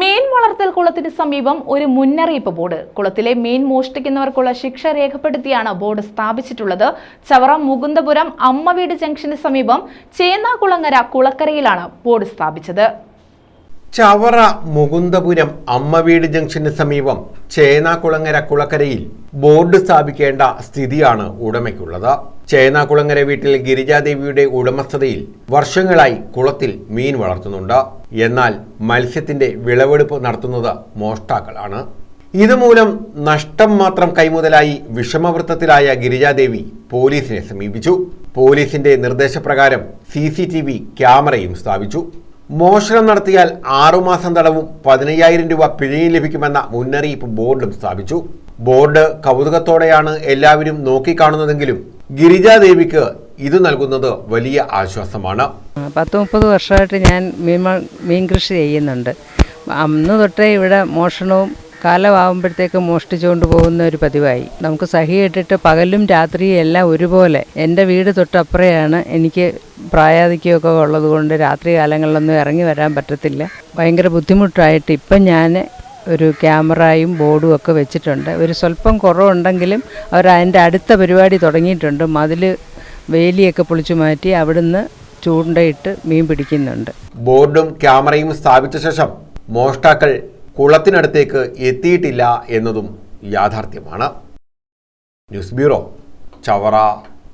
മീൻ വളർത്തൽ കുളത്തിന് സമീപം ഒരു മുന്നറിയിപ്പ് ബോർഡ്. കുളത്തിലെ മീൻ മോഷ്ടിക്കുന്നവർക്കുള്ള ശിക്ഷ രേഖപ്പെടുത്തിയാണ് ബോർഡ് സ്ഥാപിച്ചിട്ടുള്ളത്. ചവറ മുകുന്ദപുരം അമ്മവീട് ജംഗ്ഷന് സമീപം ചേന്നാകുളങ്ങര കുളക്കരയിലാണ് ബോർഡ് സ്ഥാപിച്ചത്. ചവറ മുകുന്ദപുരം അമ്മവീട് ജംഗ്ഷന് സമീപം ചേനാകുളങ്ങര കുളക്കരയിൽ ബോർഡ് സ്ഥാപിക്കേണ്ട സ്ഥിതിയാണ് ഉടമയ്ക്കുള്ളത്. ചേനാകുളങ്ങര വീട്ടിൽ ഗിരിജാദേവിയുടെ ഉടമസ്ഥതയിൽ വർഷങ്ങളായി കുളത്തിൽ മീൻ വളർത്തുന്നുണ്ട്. എന്നാൽ മത്സ്യത്തിന്റെ വിളവെടുപ്പ് നടത്തുന്നത് മോഷ്ടാക്കളാണ്. ഇതുമൂലം നഷ്ടം മാത്രം കൈമുതലായി വിഷമവൃത്തത്തിലായ ഗിരിജാദേവി പോലീസിനെ സമീപിച്ചു. പോലീസിന്റെ നിർദ്ദേശപ്രകാരം സി ക്യാമറയും സ്ഥാപിച്ചു. മോഷണം നടത്തിയാൽ ആറുമാസം തടവും പതിനയ്യായിരം രൂപ പിഴയും ലഭിക്കുമെന്ന മുന്നറിയിപ്പ് ബോർഡും സ്ഥാപിച്ചു. ബോർഡ് കൗതുകത്തോടെയാണ് എല്ലാവരും നോക്കിക്കാണുന്നതെങ്കിലും ഗിരിജാദേവിക്ക് ഇത് നൽകുന്നത് വലിയ ആശ്വാസമാണ്. പത്ത് മുപ്പത് വർഷമായിട്ട് ഞാൻ മീൻ മീൻ കൃഷി ചെയ്യുന്നുണ്ട്. അന്ന് തൊട്ടേ ഇവിടെ മോഷണവും കാലമാകുമ്പോഴത്തേക്ക് മോഷ്ടിച്ചുകൊണ്ട് പോകുന്ന ഒരു പതിവായി. നമുക്ക് സഹി ഇട്ടിട്ട് പകലും രാത്രിയും എല്ലാം ഒരുപോലെ. എന്റെ വീട് തൊട്ടപ്പുറയാണ്. എനിക്ക് പ്രായാധിക്യമൊക്കെ ഉള്ളത് കൊണ്ട് രാത്രി കാലങ്ങളിലൊന്നും ഇറങ്ങി വരാൻ പറ്റത്തില്ല. ഭയങ്കര ബുദ്ധിമുട്ടായിട്ട് ഇപ്പം ഞാൻ ഒരു ക്യാമറയും ബോർഡും ഒക്കെ വെച്ചിട്ടുണ്ട്. ഒരു സ്വല്പം കുറവുണ്ടെങ്കിലും അവർ അതിന്റെ അടുത്ത പരിപാടി തുടങ്ങിയിട്ടുണ്ട്. മതിൽ വേലിയൊക്കെ പൊളിച്ചു മാറ്റി അവിടുന്ന് ചൂണ്ടയിട്ട് മീൻ പിടിക്കുന്നുണ്ട്. ബോർഡും ക്യാമറയും സ്ഥാപിച്ച ശേഷം മോഷ്ടാക്കൾ കുളത്തിനടുത്തേക്ക് എത്തിയിട്ടില്ല എന്നതും യാഥാർത്ഥ്യമാണ്. News bureau Chavara.